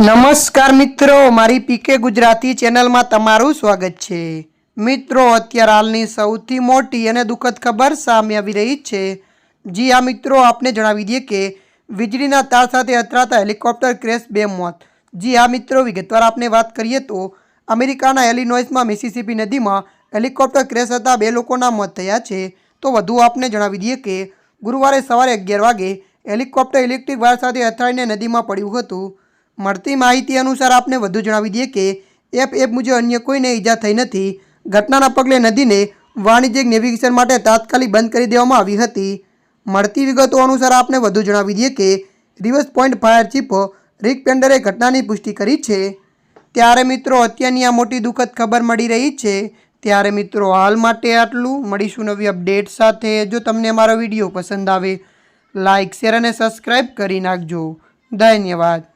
નમસ્કાર મિત્રો, મારી પીકે ગુજરાતી ચેનલમાં તમારું સ્વાગત છે. મિત્રો, અત્યારે હાલની સૌથી મોટી અને દુઃખદ ખબર સામે આવી રહી છે. જી આ મિત્રો, આપને જણાવી દઈએ કે વીજળીના તાર સાથે અથડાતા હેલિકોપ્ટર ક્રેશ, બે મોત. જી આ મિત્રો, વિગતવાર આપને વાત કરીએ તો અમેરિકાના એલિનોઇસમાં મિસિસિપી નદીમાં હેલિકોપ્ટર ક્રેશ થતાં બે લોકોના મોત થયા છે. તો વધુ આપને જણાવી દઈએ કે ગુરુવારે સવારે અગિયાર વાગે હેલિકોપ્ટર ઇલેક્ટ્રિક વાયર સાથે અથડાઈને નદીમાં પડ્યું હતું. મળતી માહિતી અનુસાર આપને વધુ જણાવી દઈએ કે એપ એપ મુજબ અન્ય કોઈને ઈજા થઈ નથી. ઘટનાના પગલે નદીને વાણિજ્યિક નેવિગેશન માટે તાત્કાલિક બંધ કરી દેવામાં આવી હતી. મળતી વિગતો અનુસાર આપને વધુ જણાવી દઈએ કે rivers point fire chief Rick પેન્ડરે ઘટનાની પુષ્ટિ કરી છે. ત્યારે મિત્રો અત્યારની આ મોટી દુઃખદ ખબર મળી રહી છે. ત્યારે મિત્રો હાલ માટે આટલું. મળીશું નવી અપડેટ સાથે. જો તમને મારો વીડિયો પસંદ આવે લાઇક શેર અને સબસ્ક્રાઈબ કરી નાખજો. ધન્યવાદ.